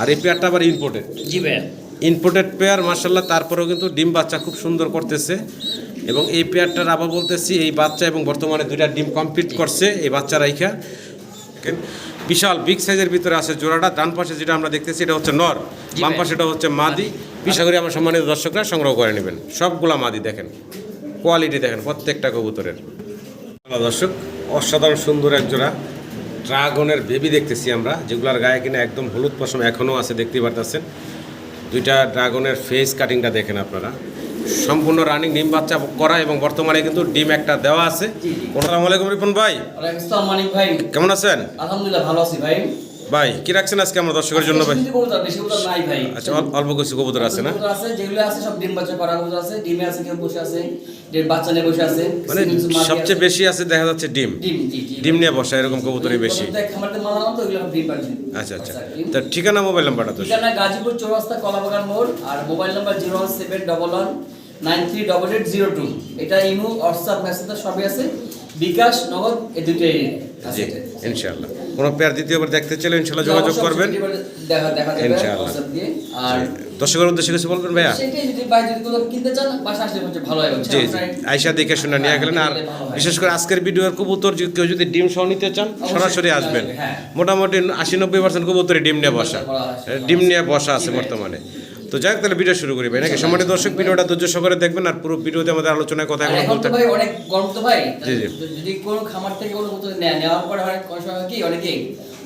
আর এই পেয়ারটা আবার ইম্পোর্টেড জি ভাইয়া। ইম্পোর্টেড পেয়ার মার্শাল্লাহ তারপরেও কিন্তু ডিম বাচ্চা খুব সুন্দর করতেছে। এবং এই পেয়ারটার আবার বলতেছি এই বাচ্চা এবং বর্তমানে দুইটা ডিম কমপ্লিট করছে এই বাচ্চা রাইখা। বিশাল বিগ সাইজের ভিতরে আছে জোড়াটা। ডান পাশে যেটা আমরা দেখতেছি এটা হচ্ছে নর। বাম পাশে এটা হচ্ছে মাদি। আশা করি আমার সম্মানিত দর্শকরা সংগ্রহ করে নেবেন। সবগুলা মাদি দেখেন। কোয়ালিটি দেখেন প্রত্যেকটা কবুতরের। দর্শক অসাধারণ সুন্দর এক জোড়া। ড্রাগনের বেবি দেখতেছি আমরা যেগুলোর গায়ে কিনা একদম হলুদ পশম এখনও আছে দেখতে পারতেছেন। দুইটা ড্রাগনের ফেস কাটিংটা দেখেন আপনারা। সম্পূর্ণ রানিং ডিম বাচ্চা করা এবং বর্তমানে কিন্তু ডিম একটা দেওয়া আছে। আসসালামু আলাইকুম রিপন ভাই। ভাই। কেমন আছেন? আলহামদুলিল্লাহ ভালো আছি ভাই। ভাই কি রাখছেন আজকে আমার দর্শকের জন্য ভাই? আচ্ছা অল্প কিছু কবুতর আছে না? আছে যেগুলো আছে সব ডিম বাচ্চা করা কবুতর আছে ডিমে আছে কেউ বসে আছে বাচ্চা নিয়ে বসে আছে মানে সবচেয়ে বেশি আছে দেখা যাচ্ছে ডিম। ডিম নিয়ে বসা এরকম কবুতরই বেশি। আচ্ছা আচ্ছা। তা ঠিকানা মোবাইল নাম্বারটা তো ঠিকানা গাজীপুর চৌরাস্তা কলাবাগান মোড় আর mobile number zero seven double one nine three double eight zero two. এটা ইমু হোয়াটসঅ্যাপ মেসেজ সবই আছে। বিকাশ নগদ এই দুটোই জি। ইনশাআল্লাহ। কোনো পেয়ার দ্বিতীয়বার দেখতে চাইলে ইনশাআল্লাহ যোগাযোগ করবেন। ইনশাআল্লাহ। আর দর্শকের উদ্দেশ্যে কিছু বলবেন ভাইয়া? হয়। জি জি। আইসা দেখে শুনে নিয়ে গেলেন। আর বিশেষ করে আজকের ভিডিওর কবুতর কেউ যদি ডিম সহ নিতে চান সরাসরি আসবেন। হ্যাঁ। মোটামুটি আশি নব্বই পার্সেন্ট কবুতরই ডিম নিয়ে বসা। ডিম নিয়ে বসা। আছে। বর্তমানে। তো যাই হোক তাহলে ভিডিও শুরু করি ভাই। নাকি সম্মানিত দর্শক ভিডিওটা ধৈর্য সহকারে দেখবেন আর পুরো ভিডিওতে আমাদের আলোচনায় কথা এখন বলতে ভাই অনেক গরম তো ভাই। যদি কোনো খামার থেকে কোনো মতো নেওয়ার পরে অনেক সময় কি অনেকে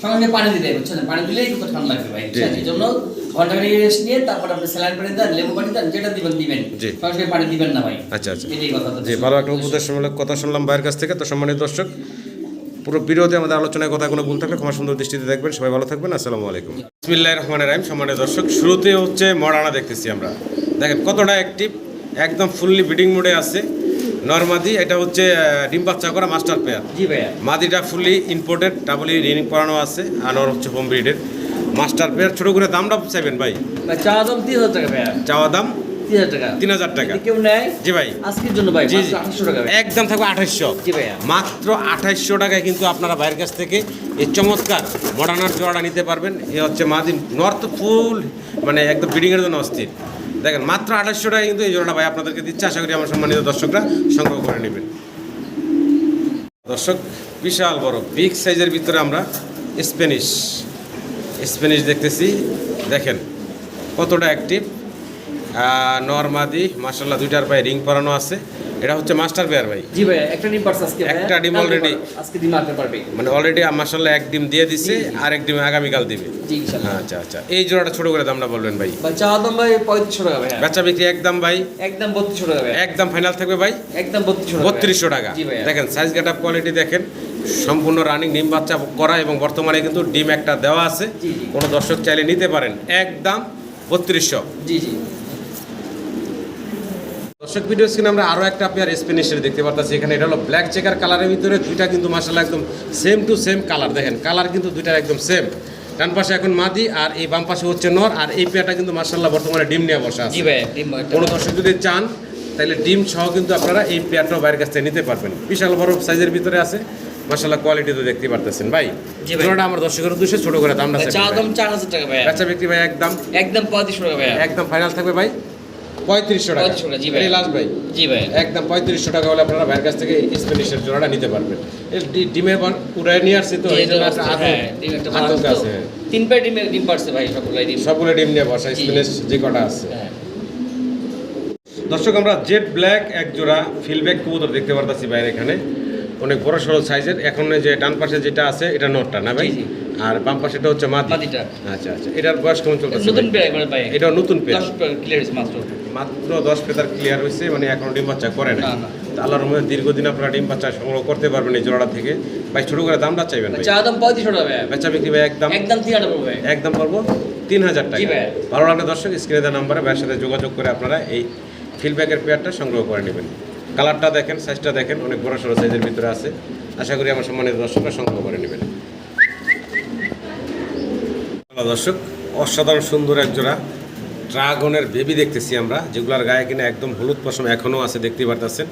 সঙ্গে পানি দিতে বুঝছেন? পানি দিলেই ঠান্ডা লাগবে ভাই। জন্য ঘণ্টা খানিক রেস্ট নিয়ে তারপর আপনি স্যালাইন পানি দেন লেবু পানি দেন যেটা দিবেন দিবেন। সঙ্গে পানি দিবেন না ভাই। আচ্ছা আচ্ছা। এটাই কথা জি ভালো একটা উপদেশমূলক কথা শুনলাম ভাইয়ের কাছ থেকে। তো সম্মানিত দর্শক পুরো ভিডিওতে আমাদের আলোচনায় কথা কোনো ভুল থাকলে ক্ষমা সুন্দর দৃষ্টিতে দেখবেন। সবাই ভালো থাকবেন আসসালামু আলাইকুম। বিসমিল্লাহির রহমানির রহিম সম্মানিত দর্শক শুরুতে হচ্ছে মরানা দেখতেছি আমরা। দেখেন কতটা অ্যাক্টিভ একদম ফুললি ব্রিডিং মোডে আছে। নর্মাদি এটা হচ্ছে ডিম বাচ্চা করা মাস্টার পেয়ার জি ভাইয়া। মাদিটা ফুললি ইম্পোর্টেড ডাবলি রিনিং করানো আছে আর ওর হচ্ছে হোম ব্রিডের মাস্টার পেয়ার ছোটো করে দামটা চাইবেন ভাই? ভাই চা দাম তিন হাজার টাকা ভাইয়া। চাওয়া দাম তিন হাজার টাকা। তিন হাজার টাকা। কেউ নেয়? জি ভাই। আজকের জন্য ভাই জি আঠাশশো টাকা একদম থাকবে আঠাইশশো জি ভাইয়া। মাত্র আঠাইশশো টাকায় কিন্তু আপনারা বাইরের কাছ থেকে এই চমৎকার মডার্নার জোড়াটা নিতে পারবেন। এ হচ্ছে মাদিন নর্থ ফুল মানে একদম বিডিংয়ের জন্য অস্থির। দেখেন মাত্র আঠাইশশো টাকায় কিন্তু এই জোড়াটা ভাই আপনাদেরকে দিচ্ছে। আশা করি আমার সম্মানিত দর্শকরা সংগ্রহ করে নেবেন। দর্শক বিশাল বড় বিগ সাইজের ভিতরে আমরা স্প্যানিশ স্প্যানিশ দেখতেছি। দেখেন কতটা অ্যাক্টিভ নর্মাদি মার্শাল্লাহ দুইটার পায়ে রিং পরানো আছে। এটা হচ্ছে মাস্টার পেয়ার ভাই। জি ভাইয়া একটা ডিম পারছে আজকে। একটা ডিম। পারবে। আজকে ডিম আনতে পারবে। মানে অলরেডি মার্শাল্লাহ এক ডিম দিয়ে দিছে। আর এক ডিম আগামীকাল দিবে। জি ইনশাআল্লাহ। আচ্ছা আচ্ছা। এই জোড়াটা ছোট করে দামটা বলবেন ভাই। ভাই চা দাম ভাই পঁয়ত্রিশশো টাকা ভাইয়া। বেচা বিক্রি একদম ভাই। একদম বত্রিশশো টাকা ভাইয়া। একদম ফাইনাল থাকবে ভাই। একদম বত্রিশশো টাকা বত্রিশশো টাকা। জি ভাইয়া। দেখেন সাইজ গেট আপ কোয়ালিটি দেখেন। সম্পূর্ণ রানিং ডিম বাচ্চা করা এবং বর্তমানে কিন্তু ডিম একটা দেওয়া আছে। কোনো দর্শক চাইলে নিতে পারেন। একদম বত্রিশশো। জি জি। দর্শক ভিডিও স্ক্রিনে আমরা আরও একটা পেয়ার স্পেনিশের দেখতে পারতেছি। এখানে এটা হলো ব্ল্যাক চেকার কালারের ভিতরে দুইটা কিন্তু মাসাল্লাহ একদম সেম টু সেম কালার দেখেন কালার কিন্তু দুইটার একদম সেম ডান পাশে এখন মাদি আর এই বাম পাশে হচ্ছে নর। আর এই পেয়ারটা কিন্তু মাসাল্লাহ বর্তমানে ডিম নিয়ে বসা আছে। কোনো দর্শক যদি চান তাহলে ডিম সহ কিন্তু আপনারা এই পেয়ারটাও বাইরের কাছ থেকে নিতে পারবেন। বিশাল বড় সাইজের ভিতরে আছে। মাসাল্লাহ কোয়ালিটি তো দেখতে পারতেছেন। ভাই জোড়াটা আমার দর্শকের উদ্দেশ্যে ছোট করে চা দাম চার হাজার টাকা ভাইয়া বেচা বিক্রি ভাই একদম। একদম পঁয়ত্রিশশো টাকা ভাইয়া একদম ফাইনাল থাকবে ভাই। পঁয়ত্রিশশো টাকা জি ভাই। লাস্ট ভাই জি ভাইয়া একদম পঁয়ত্রিশশো টাকা হলে আপনারা ভাইয়ের কাছ থেকে স্পেনিশের জোড়াটা নিতে পারবেন ডিমের উড়ায় নিয়ে আসছে তো আতঙ্ক- হ্যাঁ। আছে তিন প্যাট ডিম ডিম পারছে ভাই সবগুলাই ডিম সবগুলো ডিম নিয়ে বসা জি। যে কটা আছে হ্যাঁ দর্শক আমরা জেড ব্ল্যাক এক জোড়া ফিলব্যাক কবুতর দেখতে পারতাছি বাইরে এখানে অনেক বড় সরল সাইজের এখন যে ডান পাশে যেটা আছে এটা নটটা না ভাই। আর বাম পাশেটা হচ্ছে মাদি মাদিটা। আচ্ছা আচ্ছা এটার বয়স কেমন চলতেছে নতুন ভাই? পেয়ার ভাই এটা নতুন পেয়ার মাত্র মাত্র দশ পেতার ক্লিয়ার হয়েছে মানে এখনও ডিম বাচ্চা করে না। আল্লাহর মধ্যে দীর্ঘদিন আপনারা ডিম বাচ্চা সংগ্রহ করতে পারবেন এই জোড়াটা থেকে। ভাই ছোট করে দামটা চাইবেন ভাই? চা দাম পঁয়ত্রিশশো টাকা বেচা বিক্রি ভাই একদম একদম তিন হাজার পড়বে। একদম পড়ব তিন হাজার টাকা। ভালো লাগলে দর্শক স্ক্রিনে দেওয়া নাম্বারে ভাইয়ের সাথে যোগাযোগ করে আপনারা এই ফিলব্যাকের পেয়ারটা সংগ্রহ করে নেবেন। কালারটা দেখেন সাইজটা দেখেন অনেক বড় সড়ো সাইজের ভিতরে আছে। আশা করি আমার সম্মানিত দর্শকরা সংগ্রহ করে নেবেন। দর্শক অসাধারণ সুন্দর এক জোড়া। ড্রাগনের বেবি দেখতেছি আমরা যেগুলোর গায়ে কিনা একদম হলুদ পশম এখনও আছে দেখতেই পারতেছেন।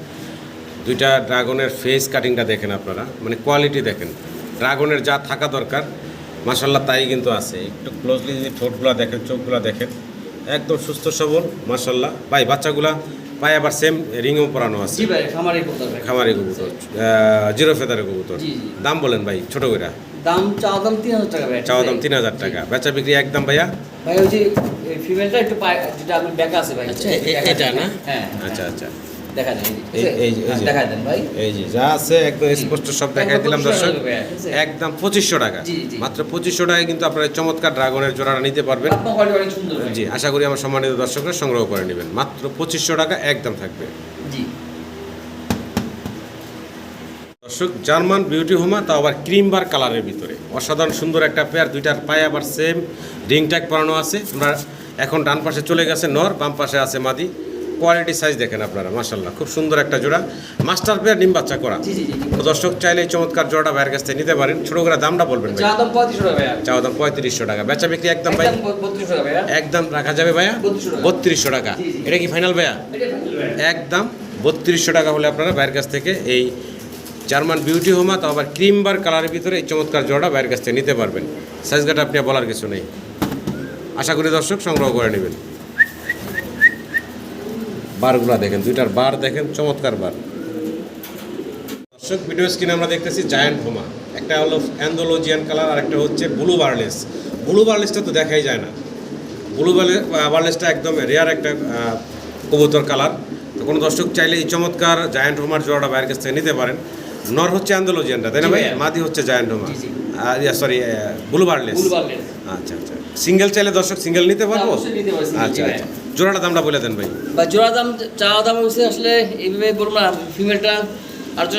দুইটা ড্রাগনের ফেস কাটিংটা দেখেন আপনারা মানে কোয়ালিটি দেখেন। ড্রাগনের যা থাকা দরকার মাসাল্লাহ তাই কিন্তু আছে। একটু ক্লোজলি যদি ঠোঁটগুলো দেখেন চোখগুলো দেখেন একদম সুস্থ সবল মাসাল্লাহ ভাই বাচ্চাগুলা পায়ে আবার সেম রিংও পরানো আছে। খামারে কবুতর জিরো ফেদারের কবুতর। দাম বলেন ভাই ছোট করে দাম চাওয়া দাম তিন হাজার টাকা চাওয়া দাম তিন হাজার টাকা। বেচা বিক্রি একদম ভাইয়া? ভাই ওই যে ফিমেলটা একটু পায় যেটা আপনি ব্যাকা আছে ভাই। আচ্ছা, এটা না? হ্যাঁ আচ্ছা আচ্ছা। দেখা যায় এই- এই যে- এই যে। দেখা দেন ভাই। এই যে যা আছে একদম স্পষ্ট সব দেখাই একদম দিলাম দর্শক? একদম পঁচিশশো টাকা। মাত্র পঁচিশশো টাকায় কিন্তু আপনারা চমৎকার ড্রাগনের জোড়াটা নিতে পারবেন। জি আশা করি আমার সম্মানিত দর্শকরা সংগ্রহ করে নেবেন। মাত্র পঁচিশশো টাকা একদম থাকবে। জি। দর্শক জার্মান বিউটি হোমা তাও আবার ক্রিম বার কালারের ভিতরে। অসাধারণ সুন্দর একটা পেয়ার দুইটার পায়ে আবার সেম রিং ট্যাগ পরানো আছে। আমরা এখন ডান পাশে চলে গেছে নর বাম পাশে আছে মাদি। কোয়ালিটি সাইজ দেখেন আপনারা মাসাল্লাহ খুব সুন্দর একটা জোড়া। মাস্টার পেয়ার ডিম বাচ্চা করা। দর্শক চাইলে এই চমৎকার জোড়াটা ভাইয়ের কাছ থেকে নিতে পারেন। ছোট করে দামটা বলবেন ভাই। দাম পঁয়ত্রিশশো টাকা চাওয়া দাম পঁয়ত্রিশশো টাকা। বেচা বিক্রি একদম ভাই একদম রাখা যাবে ভাইয়া? বত্রিশশো টাকা। এটা কি ফাইনাল ভাইয়া? ভাইয়া। একদম বত্রিশশো টাকা হলে আপনারা বাইরের কাছ থেকে এই জার্মান বিউটি হোমা, তো আবার ক্রিম বার কালারের ভিতরে এই চমৎকার জোড়া বাইরের কাছ থেকে নিতে পারবেন। সাইজ গাটা আপনি বলার কিছু নেই। আশা করি দর্শক সংগ্রহ করে নেবেন। বারগুলা দেখেন, দুইটার বার দেখেন, চমৎকার বার। দর্শক, ভিডিও স্ক্রিনে আমরা দেখতেছি জায়ান্ট হোমা একটা হলো অ্যান্ডোলজিয়ান কালার আর একটা হচ্ছে ব্লু বার্লেস ব্লু বার্লেসটা তো দেখাই যায় না। ব্লু বার্লেসটা একদম রেয়ার একটা কবুতর কালার তো কোনো দর্শক চাইলে এই চমৎকার জায়ান্ট হোমার জোড়াটা বাইরের কাছ থেকে নিতে পারেন। নর হচ্ছে অ্যান্ডোলজিয়ানটা তাই না ভাই? মাদি হচ্ছে জায়ান্ট হোমা। জি, জি। সরি ব্লু বার্লেস আচ্ছা আচ্ছা। সিঙ্গেল চাইলে দর্শক সিঙ্গেল নিতে পারব? আচ্ছা আচ্ছা। জোড়াটা দামটা বলে দেন ভাই। বা জোড়া দাম চাওয়া দাম হচ্ছে আসলে এইভাবে বলব না ফিমেলটা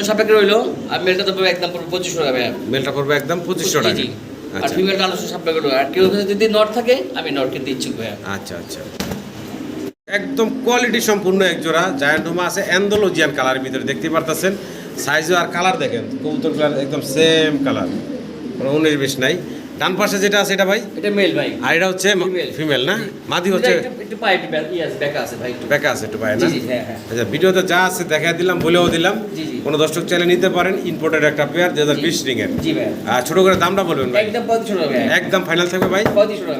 সাপেক্ষে রইল আর মেলটা তো একদম পঁচিশশো টাকা মেলটা পড়বে একদম পঁচিশশো টাকা। আর আচ্ছা। ফিমেলটা আলোচনা সাপেক্ষে রইল। আর কেউ যদি নট থাকে আমি নট কিনতে ইচ্ছুক ভাইয়া। আচ্ছা আচ্ছা। একদম কোয়ালিটি সম্পূর্ণ এক জোড়া। জায়ান্ট হোমা আছে অ্যান্ডোলজিয়ান কালারের ভিতরে দেখতে পারতেছেন। সাইজও আর কালার দেখেন কবুতর একদম সেম কালার কোনো উনিশ বিশ নাই। ডান পাশে যেটা আছে এটা ভাই? এটা মেল ভাই। আর এটা হচ্ছে ফিমেল না? জি। মাদি হচ্ছে একটু- পায়ে একটু ব্যাক- ইয়ে আছে, ব্যাকা আছে ভাই একটু। বেকা আছে একটু জি না? জি হ্যাঁ হ্যাঁ। আচ্ছা ভিডিওতে যা আছে দেখা দিলাম বলেও দিলাম। জি, জি। কোনো দর্শক চাইলে নিতে পারেন ইম্পোর্টেড একটা পেয়ার দু হাজার বিশ রিং এর। জি ভাইয়া আর ছোট করে দামটা বলবেন ভাই। একদম একদম ফাইনাল থাকবে ভাই?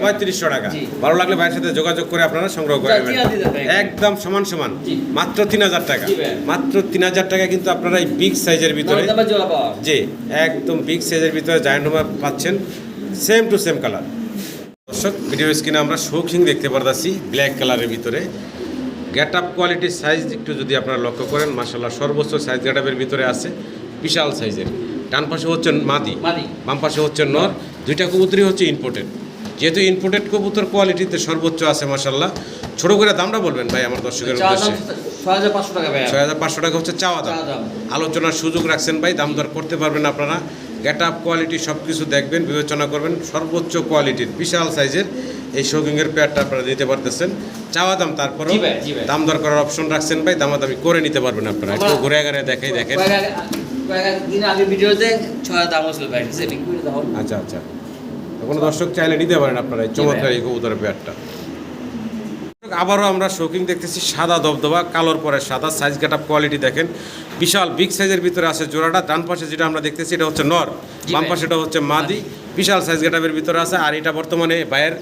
পঁয়ত্রিশশো টাকা। জি। ভালো লাগলে ভাইয়ের সাথে যোগাযোগ করে আপনারা সংগ্রহ করে হবে। একদম সমান সমান। মাত্র তিন হাজার টাকা। জি ভাই। মাত্র তিন হাজার টাকা কিন্তু আপনারা এই বিগ সাইজের ভিতরে যে একদম বিগ সাইজের ভিতরে জায়ান্ট হোমার পাচ্ছেন। সেম টু সেম কালার দর্শক ভিডিও স্ক্রিনে আমরা শৌখিং দেখতে পারতাছি ব্ল্যাক কালারের ভিতরে। গেট আপ কোয়ালিটির সাইজ একটু যদি আপনারা লক্ষ্য করেন মাসাল্লাহ সর্বোচ্চ সাইজ গেট আপের ভিতরে আছে বিশাল সাইজের ডান পাশে হচ্ছে মাদি বাম পাশে হচ্ছে নর দুইটা কবুতরই হচ্ছে ইম্পোর্টেড যেহেতু ইম্পোর্টেড কবুতর কোয়ালিটিতে সর্বোচ্চ আছে মাসাল্লাহ ছোট করে দামটা বলবেন ভাই আমার দর্শকের উদ্দেশ্যে? ছয় হাজার পাঁচশো টাকা হচ্ছে চাওয়া দাম। আলোচনার সুযোগ রাখছেন ভাই দাম দর করতে পারবেন আপনারা। গেট আপ কোয়ালিটি সব কিছু দেখবেন বিবেচনা করবেন সর্বোচ্চ কোয়ালিটির বিশাল সাইজের এই শৌকিংয়ের পেয়ারটা আপনারা দিতে পারতেছেন। চাওয়া দাম ভাই। দাম দর করার অপশন রাখছেন ভাই দামাদামি করে নিতে পারবেন আপনারা। একটু ঘুরে ঘুরে দেখাই দেখেন। আচ্ছা আচ্ছা। কোনো দর্শক চাইলে নিতে পারেন আপনারা এই চমৎকার এই কবুতরের পেয়ারটা। আবারও আমরা শৌকিং দেখতেছি সাদা দবদবা কালোর পরে সাদা সাইজ গেট আপ কোয়ালিটি দেখেন। বিশাল বিগ সাইজের ভিতরে আছে জোড়াটা ডান পাশে যেটা আমরা দেখতেছি এটা হচ্ছে নর বাম পাশে এটা হচ্ছে মাদি। বিশাল সাইজ গেট আপের ভিতরে আছে আর এটা বর্তমানে ভাইয়ের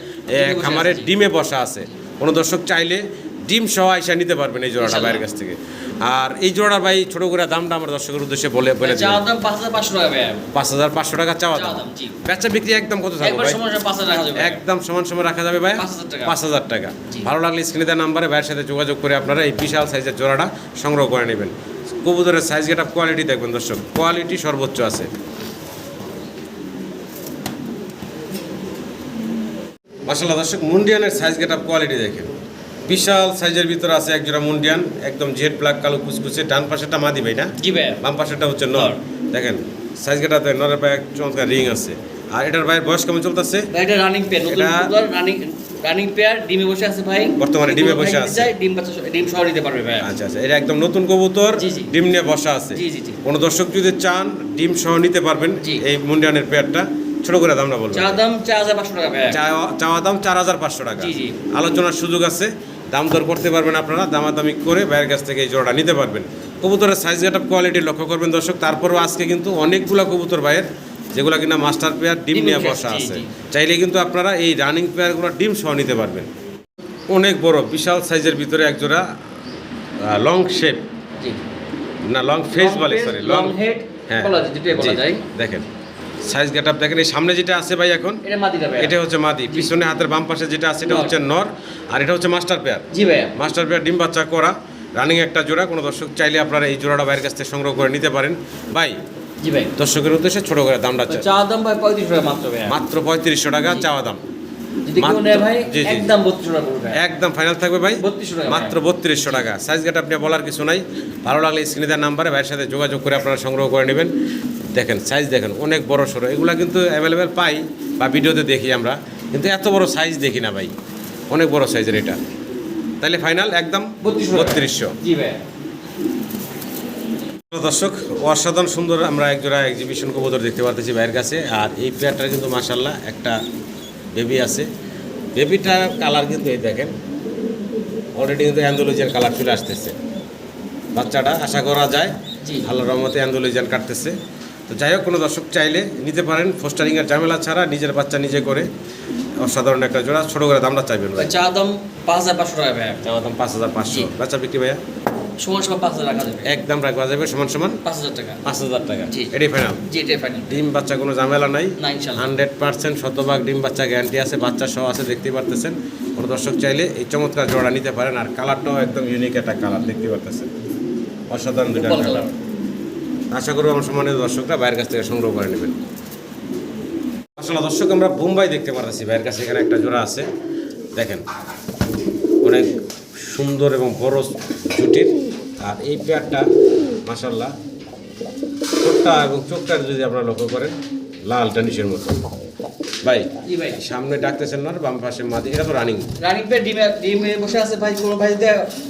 খামারের ডিমে বসে আছে। কোনো দর্শক চাইলে ডিম সহ আইসা নিতে পারবেন এই জোড়াটা বাইরের ভাইয়ের কাছ থেকে। আর এই জোড়া ভাই ছোট করে দামটা আমার দর্শকের উদ্দেশ্যে বলে বলে পাঁচ হাজার পাঁচশো টাকা চাওয়া দাম। বেচা বিক্রি একদম কত থাকবে ভাই? একদম সমান সমান রাখা যাবে ভাই। 5,000 টাকা। পাঁচ হাজার টাকা। ভালো লাগলে স্ক্রিনে দেওয়া নাম্বারে ভাইয়ের সাথে যোগাযোগ করে আপনারা এই বিশাল সাইজের জোড়াটা সংগ্রহ করে নেবেন। কবুতরের সাইজ গেটা কোয়ালিটি দেখবেন দর্শক। কোয়ালিটি সর্বোচ্চ আছে। মাসাল্লাহ দর্শক মুন্ডিয়ানের সাইজ গেট আপ কোয়ালিটি দেখেন। বিশাল সাইজের ভিতরে আছে এক জোড়া মুন্ডিয়ান একদম জেড ব্ল্যাক কালো কুচকুচে ডান পাশেরটা মাদি ভাই না? জি ভাইয়া। বাম পাশেরটা হচ্ছে নর। দেখেন সাইজ গেটাতে নরের পায়ে চমৎকার রিং আছে। আর এটার ভাইয়ের বয়স কেমন চলতেছে? ভাই এটা রানিং পেয়ার নতুন রানিং রানিং পেয়ার ডিমে বসে আছে ভাই। বর্তমানে ডিমে বসে আছে। ডিম বাচ্চা ডিম সহ নিতে পারবে ভাই আচ্ছা আচ্ছা এটা একদম নতুন কবুতর। ডিম নিয়ে বসা আছে। জি, জি, জি। কোনো দর্শক যদি চান ডিম সহ নিতে পারবেন এই মুন্ডিয়ানের পেয়ারটা ছোট করে দামটা বলবেন। চাওয়া দাম চার হাজার পাঁচশো টাকা চাওয়া- দাম চার হাজার পাঁচশো টাকা। জি, জি। আলোচনার সুযোগ আছে। দাম দর করতে পারবেন আপনারা দামাদামি করে বাইরের কাছ থেকে এই জোড়াটা নিতে পারবেন। কবুতরের সাইজ গেট কোয়ালিটি লক্ষ্য করবেন দর্শক তারপরেও আজকে কিন্তু অনেকগুলো কবুতর ভাইয়ের যেগুলো কিনা মাস্টার পেয়ার ডিম নিয়ে বসা আছে। চাইলে কিন্তু আপনারা এই রানিং পেয়ারগুলো ডিম সহ নিতে পারবেন। অনেক বড় বিশাল সাইজের ভিতরে একজোড়া লং শেপ না লং ফেস বলে সরি যেটাই বলা যায়। দেখেন। সাইজ গেট আপ দেখেন এই সামনে যেটা আছে ভাই এখন এটা হচ্ছে মাদি। পিছনে হাতের বাম পাশে যেটা আছে এটা হচ্ছে নর আর এটা হচ্ছে মাস্টার পেয়ার জি ভাই মাস্টার পেয়ার ডিম বাচ্চা করা রানিং একটা জোড়া। কোনো দর্শক চাইলে আপনারা এই জোড়াটা বাইরের কাছ থেকে সংগ্রহ করে নিতে পারেন। ভাই জি ভাই। দর্শকের উদ্দেশ্যে ছোট করে দামটা চাওয়া চা দাম ভাই পঁয়ত্রিশ টাকা মাত্র মাত্র পঁয়ত্রিশশো টাকা চাওয়া দাম। একদম বত্রিশ ফাইনাল থাকবে ভাই। 3200 টাকা। মাত্র বত্রিশশো টাকা। সাইজ গেট আপনি বলার কিছু নাই। ভালো লাগলে স্ক্রিনে দেওয়ার নাম্বারে ভাইয়ের সাথে যোগাযোগ করে আপনারা সংগ্রহ করে নেবেন। দেখেন সাইজ দেখেন অনেক বড় সড়ো এগুলো কিন্তু অ্যাভেলেবেল পাই বা ভিডিওতে দেখি আমরা। কিন্তু এত বড় সাইজ দেখি না ভাই। অনেক বড় সাইজের এটা। তাহলে ফাইনাল একদম 3200 বত্রিশশো। দর্শক অসাধারণ সুন্দর আমরা একজোড়া এক্সিবিশন কবুতর দেখতে পারতেছি ভাইয়ের কাছে। আর এই পেয়ারটা কিন্তু মাসাল্লাহ একটা বেবি আছে। বেবিটার কালার কিন্তু এই দেখেন। অলরেডি কিন্তু অ্যান্ডোলজিয়ান কালার চলে আসতেছে। বাচ্চাটা আশা করা যায় ভালো রহমতে অ্যান্ডোলজিয়ান কাটতেছে। তো যাই হোক কোনো দর্শক চাইলে নিতে পারেন। ফোস্টারিংয়ের ঝামেলা ছাড়া নিজের বাচ্চা নিজে করে অসাধারণ একটা জোড়া ছোটো করে দামটা চাইবেন ভাই। চা দাম পাঁচ হাজার পাঁচশো টাকা ভাইয়া। চা দাম পাঁচ হাজার পাঁচশো। বাচ্চা বিক্রি ভাইয়া? সমান সমান পাঁচ হাজার রাখা যাবে। একদম রাখা যাবে সমান সমান পাঁচ হাজার টাকা। পাঁচ হাজার টাকা। জি। এটাই ফাইনাল জি এটাই ফাইনাল ডিম বাচ্চা কোনো ঝামেলা নাই? হান্ড্রেড পার্সেন্ট শতভাগ ডিম বাচ্চা গ্যারান্টি আছে বাচ্চা সহ আছে দেখতে পারতেছেন। কোনো দর্শক চাইলে এই চমৎকার জোড়া নিতে পারেন আর কালারটাও একদম ইউনিক একটা কালার দেখতে পারতেছেন। অসাধারণ দুটা কালার আশা করব আমার সম্মানিত দর্শকরা বাইরের কাছ থেকে সংগ্রহ করে নেবেন। আসলে দর্শক আমরা বোম্বাই দেখতে পারতেছি। বাইরের কাছে এখানে একটা জোড়া আছে। দেখেন অনেক সুন্দর এবং বড় জুটির। আর এই পেয়ারটা মাসাল্লাহ ঠোঁটটা এবং চোখটা যদি আপনারা লক্ষ্য করেন লাল টানিশের মতো। ভাই ভাই। সামনে ডাকতেছেন না বাম পাশে মাদি এটা তো রানিং রানিং পে ডিমে ডিমে বসে আছে ভাই কোনো ভাই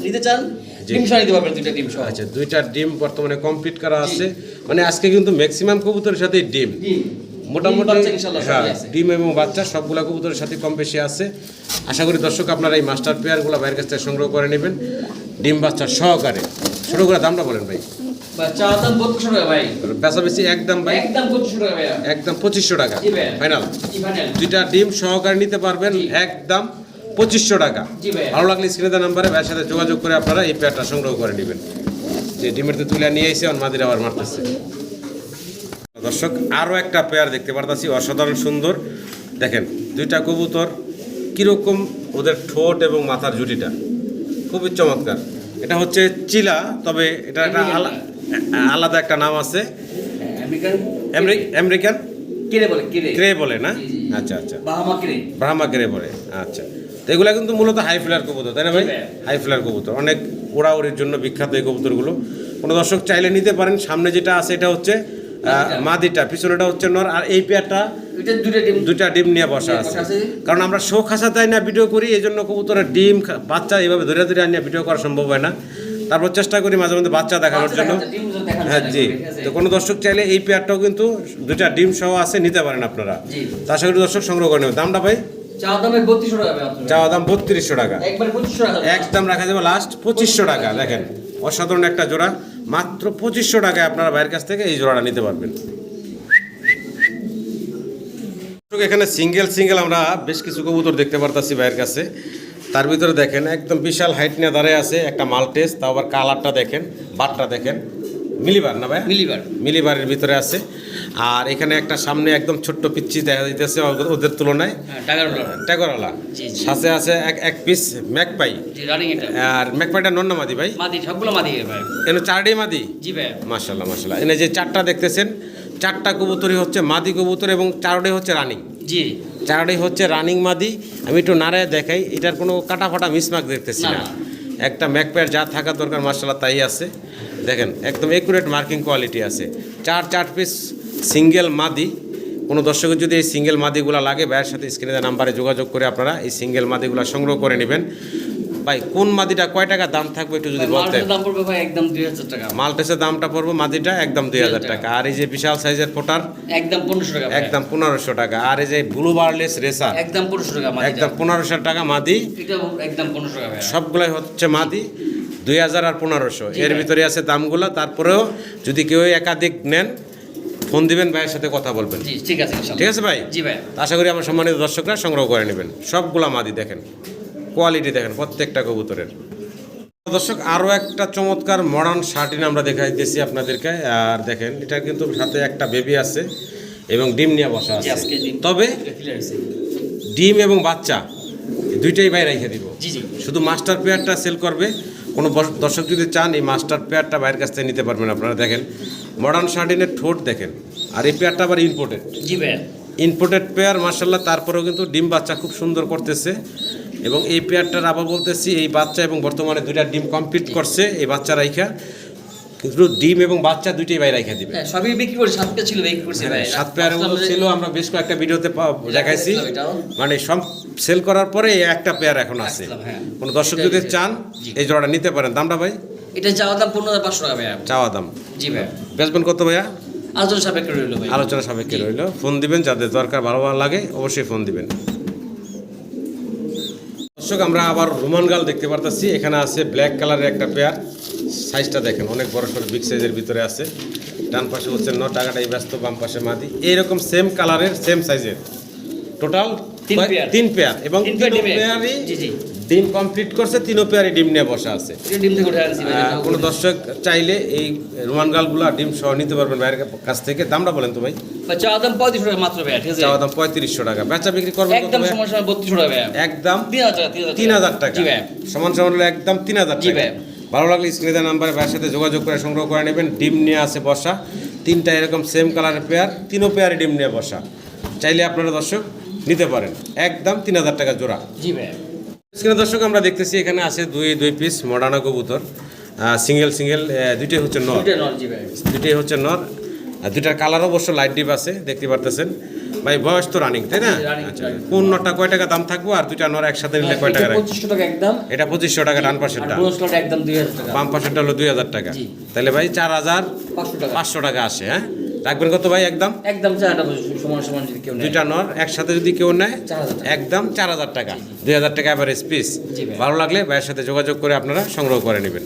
নিতে চান ডিম সহ নিতে পারবেন দুইটা ডিম সহ। আচ্ছা দুইটা ডিম বর্তমানে কমপ্লিট করা আছে। মানে আজকে কিন্তু ম্যাক্সিমাম কবুতরের সাথে ডিম। মোটামুটি হ্যাঁ আছে। ডিম এবং বাচ্চা সবগুলা কবুতরের সাথে কম বেশি আছে। আশা করি দর্শক আপনারা এই মাস্টার পেয়ারগুলো বাইরের কাছ থেকে সংগ্রহ করে নেবেন। ডিম বাচ্চা সহকারে। ছোটো করে দামটা বলেন ভাই। চা দাম বত্রিশশো টাকা ভাই। বেচা বেশি একদম ভাই। একদম টাকা পঁচিশশো টাকা। ভাই। ফাইনাল দুইটা ডিম সহকারে নিতে পারবেন একদম পঁচিশশো টাকা। ভালো লাগলে স্ক্রিনে দেওয়া নাম্বারে ভাইয়ের সাথে যোগাযোগ করে আপনারা এই পেয়ারটা সংগ্রহ করে নেবেন। যে ডিমের তো তুলে নিয়ে এসে মাদির আবার মারতেছে। দর্শক আরও একটা পেয়ার দেখতে পারতাছি অসাধারণ সুন্দর। দেখেন দুইটা কবুতর কীরকম ওদের ঠোঁট এবং মাথার জুটিটা। খুবই চমৎকার। এটা হচ্ছে চিলা তবে এটা একটা আলা- আলাদা একটা নাম আছে। আমেরিকান বলে ক্রে? বলে না। আচ্ছা আচ্ছা। ব্রাহ্মা ক্রে। বলে আচ্ছা। তো এগুলো কিন্তু মূলত হাই ফ্লার কবুতর তাই না ভাই? হাই ফ্লার কবুতর। অনেক ওড়াউড়ির জন্য বিখ্যাত এই কবুতরগুলো। কোনো দর্শক চাইলে নিতে পারেন। সামনে যেটা আছে এটা হচ্ছে মাদিটা। পিছনেটা হচ্ছে নর আর এই পেয়ারটা দুইটা ডিম। নিয়ে বসা আছে। কারণ আমরা শো খাসা তাই না ভিডিও করি এই জন্য কবুতরের ডিম বাচ্চা এইভাবে ধরে ধরে আনিয়ে ভিডিও করা সম্ভব হয় না। তারপর চেষ্টা করি মাঝে মধ্যে বাচ্চা দেখানোর জন্য। হ্যাঁ জি। তো কোনো দর্শক চাইলে এই পেয়ারটাও কিন্তু দুইটা ডিম সহ আছে নিতে পারেন আপনারা। তা আশা করি দর্শক সংগ্রহ করে নেবেন। দামটা ভাই? চা দামে বত্রিশশো টাকা ভাই চাওয়া দাম বত্রিশশো টাকা। একদম রাখা যাবে লাস্ট পঁচিশশো টাকা দেখেন। অসাধারণ একটা জোড়া। মাত্র পঁচিশশো টাকায় আপনারা বাইরের কাছ থেকে এই জোড়াটা নিতে পারবেন। এখানে সিঙ্গেল সিঙ্গেল আমরা বেশ কিছু কবুতর দেখতে পারতাছি ভাইয়ের কাছে। তার ভিতরে দেখেন, একদম বিশাল হাইট নিয়ে দাঁড়িয়ে আছে একটা মালটেস, তাও আবার কালারটা দেখেন, বাটটা দেখেন। মিলিবার না ভাই মিলিবার। মিলিবারের ভিতরে আছে। আর এখানে একটা সামনে একদম ছোট্ট পিচ্ছি দেখা যাইতেছে ওদের- তুলনায়। হ্যাঁ ট্যাগরওয়ালা জি, জি। সাথে আছে এক এক পিস ম্যাকপাই। আর ম্যাকপাইটা নন্না মাদি ভাই? মাদি সবগুলো মাদি ভাই। এনে চারটাই মাদি? জি ভাই। মাশাল্লাহ মাশাল্লাহ এনে যে চারটা দেখতেছেন চারটা কবুতরই হচ্ছে মাদি কবুতর এবং চারটাই হচ্ছে রানিং জি। চারটাই হচ্ছে রানিং মাদি। আমি একটু নাড়ায় দেখাই এটার কোনো কাটা ফাটা মিসমার্ক দেখতেছি না। একটা ম্যাকপায়ের যা থাকা দরকার মার্শাল্লাহ তাই আছে। দেখেন একদম একুরেট মার্কিং কোয়ালিটি আছে। চার চার পিস সিঙ্গেল মাদি। কোনো দর্শকের যদি এই সিঙ্গেল মাদিগুলো লাগে ভাইয়ের সাথে স্ক্রিনে নাম্বারে যোগাযোগ করে আপনারা এই সিঙ্গেল মাদিগুলো সংগ্রহ করে নেবেন। ভাই কোন মাদিটা কয় টাকা দাম থাকবে একটু যদি বলতেন? দাম পড়বে ভাই একদম হাজার টাকা। মালটেসের দামটা পড়বে মাদিটা একদম দুই হাজার টাকা। আর এই যে বিশাল সাইজের ফোটার একদম পনেরোশো টাকা একদম পনেরোশো টাকা। আর এই যে ব্লু বার্লেস রেসার একদম পনেরোশো টাকা মাদি একদম পনেরোশো টাকা মাদি। এটা একদম পনেরোশো টাকা সবগুলাই হচ্ছে মাদি। দুই হাজার আর পনেরোশো। এর ভিতরে আছে দামগুলো তারপরেও যদি কেউ একাধিক নেন ফোন দিবেন ভাইয়ের সাথে কথা বলবেন। ঠিক আছে ঠিক আছে ভাই? জি ভাই। আশা করি আমার সম্মানিত দর্শকরা সংগ্রহ করে নেবেন। সবগুলা মাদি দেখেন কোয়ালিটি দেখেন প্রত্যেকটা কবুতরের। দর্শক আরও একটা চমৎকার মডার্ন শার্টিন আমরা দেখাইতেছি আপনাদেরকে। আর দেখেন এটা কিন্তু সাথে একটা বেবি আছে এবং ডিম নিয়ে বসা আছে। তবে ডিম এবং বাচ্চা দুইটাই বাইরে রেখে দিব। শুধু মাস্টার পেয়ারটা সেল করবে কোনো দর্শক যদি চান এই মাস্টার পেয়ারটা বাইরের কাছ থেকে নিতে পারবেন আপনারা দেখেন। মডার্ন শার্টিনের ঠোঁট দেখেন আর এই পেয়ারটা আবার ইম্পোর্টেড জি ভাই ইনপোর্টেড পেয়ার মার্শাল্লাহ তারপরেও কিন্তু ডিম বাচ্চা খুব সুন্দর করতেছে। এবং এই পেয়ারটার আবার বলতেছি এই বাচ্চা এবং বর্তমানে দুইটা ডিম কমপ্লিট করছে এই বাচ্চা রাইখা। কিন্তু ডিম এবং বাচ্চা দুইটাই বাইরে রাইখা দিবে। হ্যাঁ সবই বিক্রি করে সাতটা ছিল বিক্রি করছি ভাই। হ্যাঁ, সাত পেয়ারের মতো ছিল আমরা বেশ কয়েকটা ভিডিওতে দেখাইছি। মানে সব সেল করার পরে একটা পেয়ার এখন আছে। হ্যাঁ। কোনো দর্শক যদি চান এই জোড়াটা নিতে পারেন। দামটা ভাই? এটা যাওয়া দাম পনেরো হাজার পাঁচশো টাকা ভাই চাওয়া দাম। জি ভাই বেচবেন কত ভাইয়া? আলোচনা সাপেক্ষে রইল আলোচনা সাপেক্ষে। রইল। ফোন দিবেন যাদের দরকার ভালো ভালো লাগে অবশ্যই ফোন দিবেন। দর্শক আমরা আবার রোমান গাল দেখতে পারতাছি। এখানে আছে ব্ল্যাক কালারের একটা পেয়ার সাইজটা দেখেন অনেক বড় সড়ো বিগ সাইজের ভিতরে আছে। ডান পাশে হচ্ছে ন টাকাটাই ব্যস্ত বাম পাশে মাদি। এইরকম সেম কালারের সেম সাইজের টোটাল তিন পেয়ার। তিন পেয়ার। এবং ডিমে। পেয়ারই কমপ্লিট করছে তিনও পেয়ারই ডিম নিয়ে বসা আছে। কোনো দর্শক চাইলে এই রোমান গালগুলো ডিম সহ নিতে পারবেন বাইরের কাছ থেকে। দামটা বলেন তো ভাই। ভাই চাওয়া দাম পঁয়ত্রিশ টাকা মাত্র ভাই চাওয়া দাম পঁয়ত্রিশশো টাকা। বেচা বিক্রি করবেন একদম টাকা একদম তিন হাজার টাকা। সমান সমান হলো একদম তিন হাজার টাকা। ভালো লাগলে স্ক্রিনে দেওয়া নাম্বারে ভাইয়ের সাথে যোগাযোগ করে সংগ্রহ করে নেবেন। ডিম নিয়ে আছে বসা। তিনটা এরকম সেম কালারের পেয়ার তিনও পেয়ারে ডিম নিয়ে বসা। চাইলে আপনারা দর্শক নিতে পারেন। একদম তিন হাজার টাকা জোড়া। জি ভাই স্ক্রিনে দর্শক আমরা দেখতেছি এখানে আছে দুই দুই পিস মডার্না কবুতর। সিঙ্গেল সিঙ্গেল দুইটাই হচ্ছে নর। দুইটাই হচ্ছে নর। আর দুইটার কালার অবশ্য লাইট ডিপ আছে দেখতে পারতেছেন। ভাই বয়স তো রানিং তাই না? আচ্ছা কোন নরটা কয় টাকা দাম থাকব আর দুইটা নর একসাথে নিলে কয় টাকা রাখবে? টাকা একদম। এটা পঁচিশশো টাকা ডান পাশেরটা। একদম দুই হাজার টাকা। বাম পাশেরটা হলো দুই হাজার টাকা। তাহলে ভাই চার হাজার পাঁচশো টাকা আসে হ্যাঁ? রাখবেন কত ভাই একদম? একদম সমান সমান যদি কেউ দুইটা নর একসাথে যদি কেউ নেয় একদম চার হাজার টাকা। দুই হাজার টাকা অ্যাভারেজ পিস ভালো লাগলে ভাইয়ের সাথে যোগাযোগ করে আপনারা সংগ্রহ করে নেবেন।